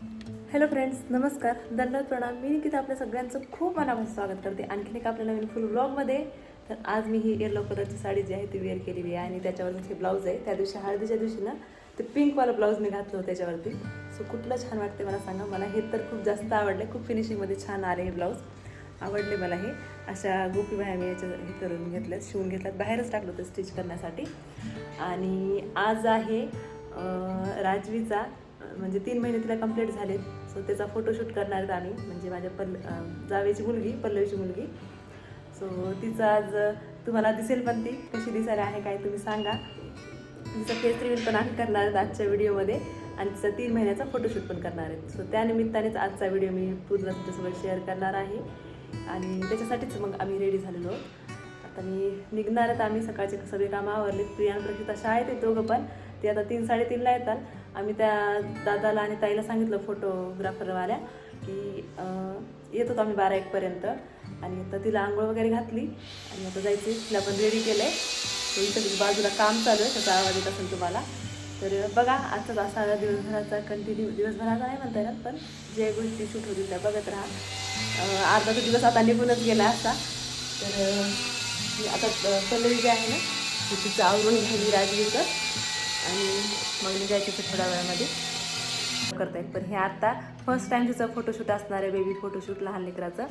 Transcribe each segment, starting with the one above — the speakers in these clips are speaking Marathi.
हॅलो फ्रेंड्स नमस्कार. दंडवत प्रणाम. मी निकिता आपल्या सगळ्यांचं खूप मनापासून स्वागत करते. आणखीन एक आपल्या नवीन फुल ब्लॉगमध्ये तर आज मी ही येलो कलरची साडी जी आहे ती वेअर केलेली आहे. आणि त्याच्यावरती हे ब्लाऊज आहे. त्या दिवशी हळदीच्या दिवशी ना ते पिंकवाला ब्लाऊज मी घातलं होतं त्याच्यावरती. सो कुठलं छान वाटते मला सांगा. मला हे तर खूप जास्त आवडले खूप फिनिशिंगमध्ये छान आले हे ब्लाऊज आवडले मला हे. अशा गोपी बाया मी याच्या हे करून घेतल्यात शिवून घेतल्यात. बाहेरच टाकलं होतं स्टिच करण्यासाठी. आणि आज आहे राजवीचा म्हणजे तीन महिने तिला कंप्लीट झालेत. सो त्याचा फोटोशूट करणार आहेत आम्ही. म्हणजे माझ्या पल्ल जावेची मुलगी पल्लवीची मुलगी. सो तिचं आज तुम्हाला दिसेल पण ती. कशी दिसायला आहे काय तुम्ही सांगा. तिचं फेस रिव्हिल पण आम्ही करणार आहेत आजच्या व्हिडिओमध्ये आणि तिचा तीन महिन्याचा फोटोशूट पण करणार आहेत. सो त्यानिमित्तानेच आजचा व्हिडिओ मी पूर्ण तुमच्यासोबत शेअर करणार आहे. आणि त्याच्यासाठीच मग आम्ही रेडी झालेलो आहोत. आता मी निघणार आहेत आम्ही. सकाळचे सगळे कामं आवरले प्रियान आणि प्रक्षिता शाळेत आहेत दोघं पण. ते आता तीन साडेतीनला येतात. आम्ही त्या दादाला आणि ताईला सांगितलं फोटोग्राफरवाल्या की येत होतो आम्ही बारा एकपर्यंत आणि आता तिला आंघोळ वगैरे घातली. आणि आता जायचं तिला पण रेडी केलं आहे इथं इथं बाजूला काम चालू आहे त्याचा आवाज येत असेल तुम्हाला. तर बघा आजचाच असा दिवसभराचा कंटिन्यू दिवसभराचा नाही म्हणता येणार पण जे गोष्टी शूट होतील त्या बघत राहा. अर्धा तो दिवस आता निघूनच गेला असता तर आता पल्लवी जी आहे ना ती तिचं आवरून घ्यायली राजवीचं आणि मग निघायचं तिथं थोड्या वेळामध्ये. करता येईल. पण हे आता फर्स्ट टाइम तिचं फोटोशूट असणार आहे बेबी फोटोशूट लहान लेकराचं.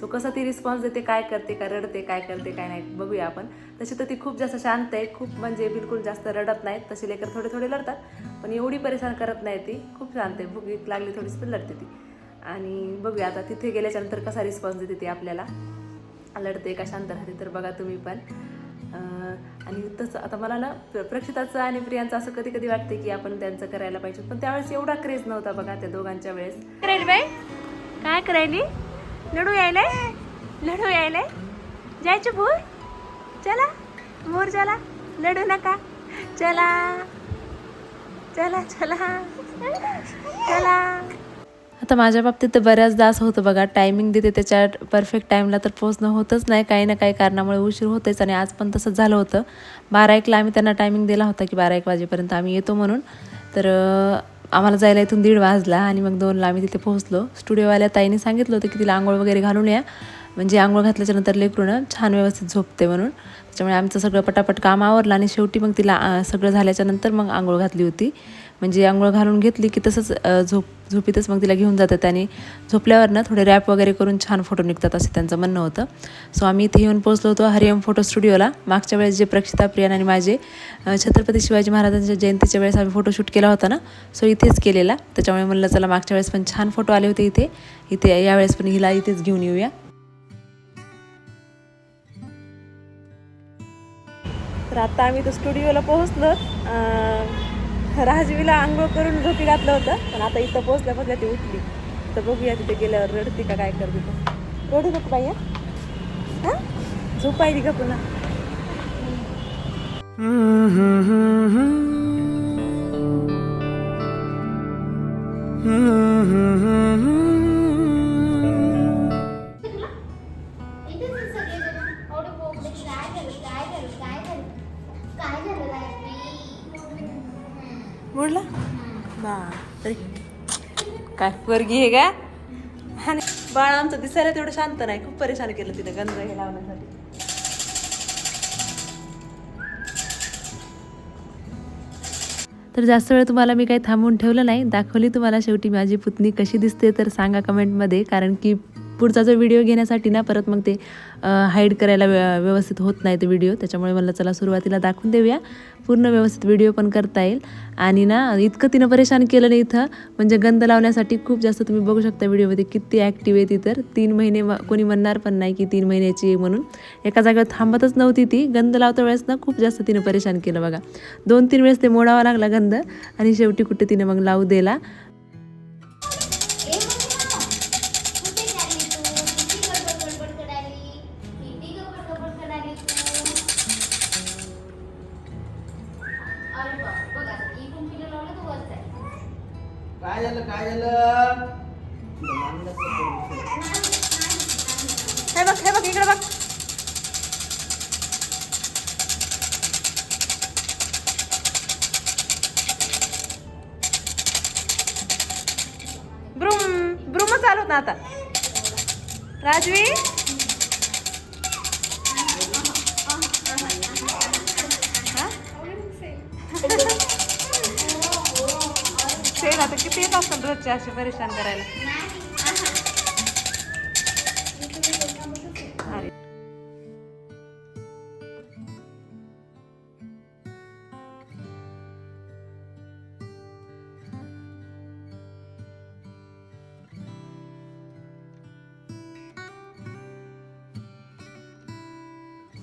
सो कसं ती रिस्पॉन्स देते काय करते काय रडते काय करते काय नाही बघूया आपण. तशी तर ती खूप जास्त शांत आहे खूप म्हणजे बिलकुल जास्त रडत नाहीत. तसे लेकर थोडे थोडे लढतात पण एवढी परेशान करत नाही ती. खूप शांत आहे भूक लागली थोडीशी पण लढते ती. आणि बघूया आता तिथे गेल्याच्यानंतर कसा रिस्पॉन्स देते ती आपल्याला. लढते का शांत राहते तर बघा तुम्ही पण. आणि तसं आता मला ना प्र- प्रक्षिताचं आणि प्रियांचं असं कधी कधी वाटते की आपण त्यांचं करायला पाहिजे. पण त्यावेळेस एवढा क्रेज नव्हता बघा त्या दोघांच्या वेळेस. करायली बाई. काय करायली लढू यायलाय लढू यायलाय जायचं भूर चला भूर चला लढू नका. चला. चला चला. चला. आता माझ्या बाबतीत तर बऱ्याचदा असं होतं बघा टायमिंग देते त्याच्या परफेक्ट टाईमला तर पोहोचणं होतच नाही. काही ना काही कारणामुळे उशीर होतेच आणि आज पण तसंच झालं होतं. बारा एकला आम्ही त्यांना टायमिंग दिला होता की बारा एक वाजेपर्यंत आम्ही येतो म्हणून. तर आम्हाला जायला इथून दीड वाजला आणि मग दोनला आम्ही तिथे पोहोचलो. स्टुडिओवाल्या ताईने सांगितलं होतं की तिला आंघोळ वगैरे घालून या. म्हणजे आंघोळ घातल्याच्यानंतर लेकरून छान व्यवस्थित झोपते म्हणून. त्याच्यामुळे आमचं सगळं पटापट काम आवरलं आणि शेवटी मग तिला सगळं झाल्याच्यानंतर मग आंघोळ घातली होती. म्हणजे आंघोळ घालून घेतली की तसंच झोप झोपीतच मग तिला घेऊन जातात आणि झोपल्यावर ना थोडे रॅप वगैरे करून छान फोटो निघतात असं त्यांचं म्हणणं होतं. सो आम्ही इथे येऊन पोहोचलो होतो हरिओम फोटो स्टुडिओला. मागच्या वेळेस जे प्रक्षिता प्रियान आणि माझे छत्रपती शिवाजी महाराजांच्या जयंतीच्या वेळेस आम्ही फोटोशूट केला होता ना सो इथेच केलेला. त्याच्यामुळे म्हणलं चला मागच्या वेळेस पण छान फोटो आले होते इथे. इथे यावेळेस पण हिला इथेच घेऊन येऊया. तर आता आम्ही तर स्टुडिओला पोहोचलो. राजवीला आंघोळ करून झोपी घातलं होतं पण आता इथं पोहोचल्या पोहोचल्या ती उठली. तर बघूया तिथे गेल्यावर रडती का काय करते तर रडू नको बाई हां? झोपायली का पुन्हा? इथेच मोडला? बा तरी काय वर्गी आहे का? आणि बाळ आमचं दिसायला तेवढं शांत नाही. खूप परेशान केलं तिने गंध हे लावण्यासाठी. तर जास्त वेळ तुम्हाला मी काही थांबवून ठेवलं नाही. दाखवली तुम्हाला शेवटी माझी पुतणी कशी दिसते तर सांगा कमेंटमध्ये कारण की पुढचा जो व्हिडिओ घेण्यासाठी ना परत मग ते हाईड करायला व्य- व्यवस्थित होत नाही तो व्हिडिओ त्याच्यामुळे मला चला सुरुवातीला दाखवून देऊया. पूर्ण व्यवस्थित व्हिडिओ पण करता येईल. आणि ना इतकं तिनं परेशान केलं नाही इथं म्हणजे गंध लावण्यासाठी खूप जास्त तुम्ही बघू शकता व्हिडिओमध्ये किती ॲक्टिव्ह आहे ती तर. तीन महिने कोणी म्हणणार पण नाही की तीन महिन्याची आहे म्हणून. एका जागेवर थांबतच नव्हती ती. गंध लावता वेळेस ना खूप जास्त तिनं परेशान केलं बघा. दोन तीन वेळेस ते मोडावा लागला गंध. आणि शेवटी कुठे तिने मग लावू दिला. काय झालं काय झालं? हे बघ हे बघ इकडे बघ. ब्रूम ब्रूम चालू ना आता. राजवी? हा? ते आता किती येत असतात रोजचे असे परेशान करायला?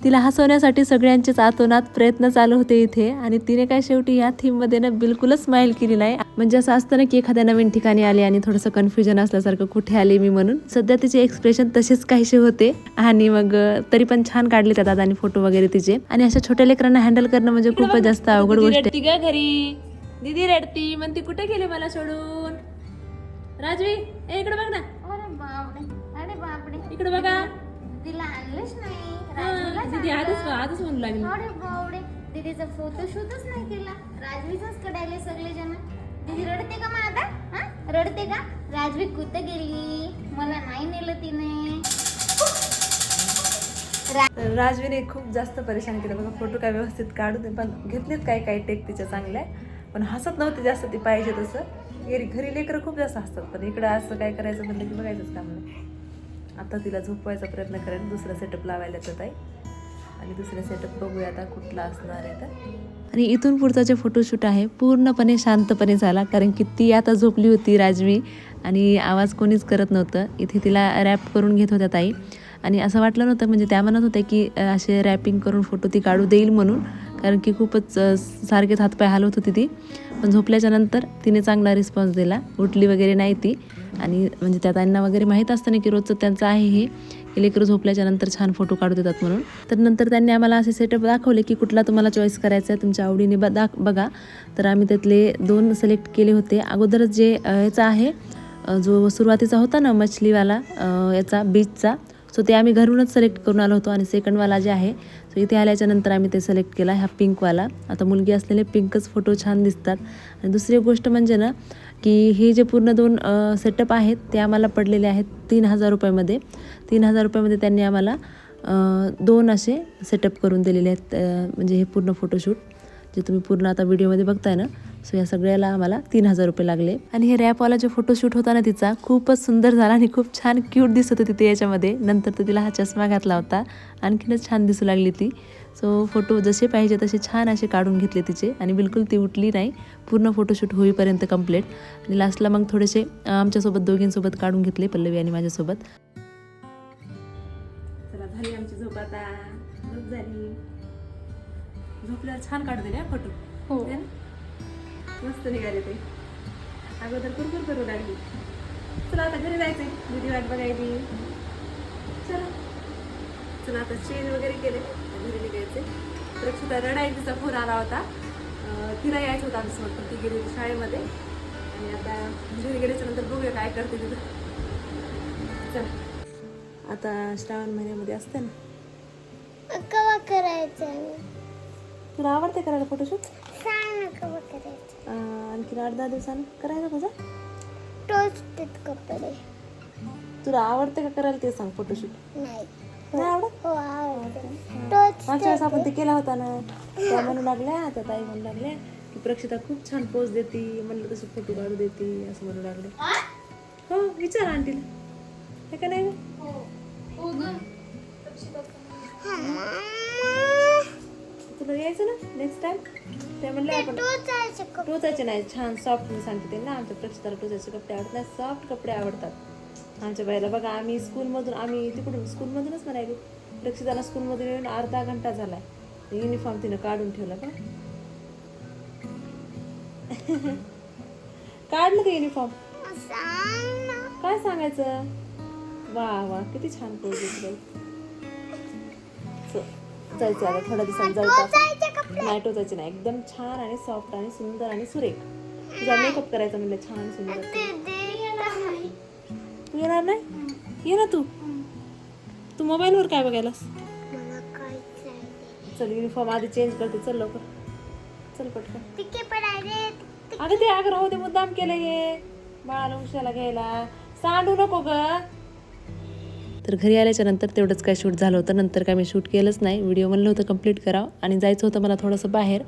तिला हसवण्यासाठी सगळ्यांचेच आतोनात प्रयत्न चालू होते इथे आणि तिने काय शेवटी या थीममध्ये ना बिलकुलच स्माईल केली नाही. म्हणजे असं असतं ना की एखाद्या नवीन ठिकाणी आली आणि थोडंसं कन्फ्युजन असल्यासारखं कुठे आले मी म्हणून. सध्या तिचे एक्सप्रेशन तसेच काहीसे होते. आणि मग तरी पण छान काढले त्या दादानी फोटो वगैरे तिचे. आणि अशा छोट्या लेकरांना हँडल करणं म्हणजे खूपच जास्त अवघड गोष्ट आहे. घरी? दीदी रडती. म्हणती कुठे गेले मला सोडून? राजवी इकडे बघ ना. इकडे बघा. तिला आणलंच नाही. राजवीलाच दीदी आधीच आणलं. आधीच म्हणू लागली. अरे बापरे दीदीचा फोटोशूटच नाही केला. राजवीचाच कडायले सगळे जण दीदी रडते का मग आता? हा? रडते का? राजवी कुठं गेली? मला नाही नेलं तिने. तर राजवीने खूप जास्त परेशान केलं. बघा फोटो काय व्यवस्थित काढू दे. पण घेतलेत काही काही टेक तिच्या चांगल्या. पण हसत नव्हते जास्त ती पाहिजे तसं. घरी घरी लेकरं खूप जास्त हसतात. पण इकडं असं काय करायचं म्हणलं की बघायचंच काम नाही आता तिला झोपवायचा प्रयत्न करेन. दुसरा सेटअप लावायला येतात आहे आणि दुसरा सेटअप बघूया आता कुठला असणार आहे तर. आणि इथून पुढचा जे फोटोशूट आहे पूर्णपणे शांतपणे झाला कारण की ती आता झोपली होती राजवी आणि आवाज कोणीच करत नव्हतं. इथे तिला रॅप करून घेत होत्या ताई. आणि असं वाटलं नव्हतं म्हणजे त्या म्हणत होत्या की असे रॅपिंग करून फोटो ती काढू देईल म्हणून. कारण की खूपच सारखेच हातपाय हलवत होती ती. पण झोपल्याच्यानंतर तिने चांगला रिस्पॉन्स दिला. उठली वगैरे नाही ती. आणि म्हणजे त्या त्यांना वगैरे माहीत असतं ना की रोजचं त्यांचं आहे हे की लेकरं झोपल्याच्या नंतर छान फोटो काढू देतात म्हणून. तर नंतर त्यांनी आम्हाला असे सेटअप दाखवले की कुठला तुम्हाला चॉईस करायचा आहे तुमच्या आवडीने ब दाख बघा. तर आम्ही त्यातले दोन सिलेक्ट केले होते. अगोदरच जे अ, याचा आहे जो सुरुवातीचा होता ना मछलीवाला याचा बीचचा सो ते आम्ही घरूनच सिलेक्ट करून आलो होतो आणि सेकंडवाला जे आहे सो इथे आल्याच्यानंतर आम्ही ते सिलेक्ट केला ह्या पिंकवाला आता मुलगी असलेले पिंकच फोटो छान दिसतात. आणि दुसरी गोष्ट म्हणजे ना की हे जे पूर्ण दोन सेटअप आहेत ते आम्हाला पडलेले आहेत तीन हजार रुपयामध्ये. तीन हजार रुपयामध्ये त्यांनी आम्हाला दोन असे सेटअप करून दिलेले आहेत म्हणजे हे पूर्ण फोटोशूट जे तुम्ही पूर्ण आता व्हिडिओमध्ये बघताय ना. सो या सगळ्याला आम्हाला तीन हजार रुपये लागले. आणि हे रॅपवाला जो फोटोशूट होता ना तिचा खूपच सुंदर झाला आणि खूप छान क्यूट दिसत होती ती याच्यामध्ये. नंतर तर तिला हा चष्मा घातला होता. आणखीनच छान दिसू लागली ती. सो फोटो जसे पाहिजे तसे छान असे काढून घेतले तिचे. आणि बिलकुल ती उठली नाही. पूर्ण फोटोशूट होईपर्यंत कंप्लीट आणि लास्टला मग थोडेसे आमच्यासोबत दोघींसोबत काढून घेतले पल्लवी आणि माझ्यासोबत. चला झाली आमची झोप आता. झोप झाली. झोपल्यावर छान काढू दिले फोटो हो. मस्त निघाले ते. अगोदर कुरकुर करू लागली. चला आता घरी जायचंय. दीदी वाट बघायली चला. चला आता चेंज वगैरे केले. घरी निघायचे रक्षिता रडाई तिचा फोन आला होता. तिला यायचं होतं आमच्यासोबत ती गेली होती शाळेमध्ये. आणि आता घरी गेल्याच्यानंतर बघूया काय करते तिथं चला. आता श्रावण महिन्यामध्ये असते ना. कवा करायचं? तुला आवडते करायला फोटोशूट सांग ना कवा करायचं. आणखी आठ दहा दिवसानं करायचं तुझं? टोचतेत कपडे तुला आवडते का करायला ते सांग फोटोशूट नाही. नाही आवडत? हो आवडते. टोच मागच्या वेळेस आपण ते केला होता ना त्या म्हणू लागल्या त्या ताई म्हणू लागल्या की प्रक्षिता खूप छान पोज देते म्हणलं तसे फोटो काढू देते असं म्हणू लागले हो विचार आंटीला. हे का नाही गं? तुला यायचं ना नेक्स्ट टाइम ते म्हणले आपण टोचायचे नाही छान सॉफ्ट मी सांगते ते ना आमच्या प्रक्षिताला टोचायचे कपडे आवडत नाही सॉफ्ट कपडे आवडतात. आमच्या बाईला बघा आम्ही स्कूलमधून आम्ही तिकडून स्कूलमधूनच म्हणायली प्रक्षिताला स्कूलमधून येऊन अर्धा घंटा झालाय. युनिफॉर्म तिनं काढून ठेवला का? काढलं का युनिफॉर्म काय सांगायचं? वा वा किती छान च- जायचं आता थोड्या दिवसांनी जायचं कपडे नाही एकदम छान आणि सॉफ्ट आणि सुंदर आणि सुरेख. तुझा मेकअप करायचा म्हणलं छान सुंदर. ते येणार नाही. ये ना तू. तू मोबाईलवर काय बघायलास? चल युनिफॉर्म आधी चेंज करते. चल लवकर. चल पटकन. अगं ते अगं राहू दे मुद्दाम केलं हे. बाळाला उशाला घ्यायला. सांडू नको ग. तर घरी आल्याच्यानंतर तेवढंच काय शूट झालं होतं. नंतर काय मी शूट केलंच नाही. व्हिडिओ म्हणलं होतं कंप्लीट करावं. आणि जायचं होतं मला थोडंसं बाहेर.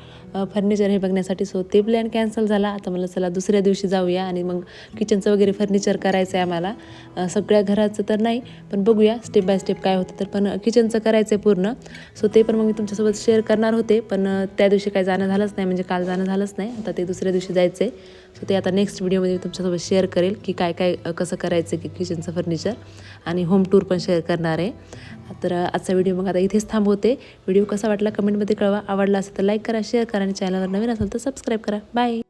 फर्निचर हे बघण्यासाठी. सो ते प्लॅन कॅन्सल झाला. आता मला चला दुसऱ्या दिवशी जाऊया. आणि मग किचनचं वगैरे फर्निचर करायचं आहे आम्हाला सगळ्या घराचं तर नाही पण बघूया स्टेप बाय स्टेप काय होतं. तर पण किचनचं करायचं आहे पूर्ण. सो ते पण मग मी तुमच्यासोबत शेअर करणार होते. पण त्या दिवशी काय जाणं झालंच नाही. म्हणजे काल जाणं झालंच नाही. आता ते दुसऱ्या दिवशी जायचं आहे सो ते आता नेक्स्ट व्हिडिओमध्ये मी तुमच्यासोबत शेअर करेल की काय काय कसं करायचं की किचनचं फर्निचर आणि होम टूर पण शेअर करणार आहे. तर आजचा व्हिडिओ मग आता इथेच थांबवते. व्हिडिओ कसा वाटला कमेंटमध्ये कळवा. आवडला असेल तर लाईक करा शेअर करा आणि चॅनलवर नवीन असेल तर सबस्क्राईब करा. बाय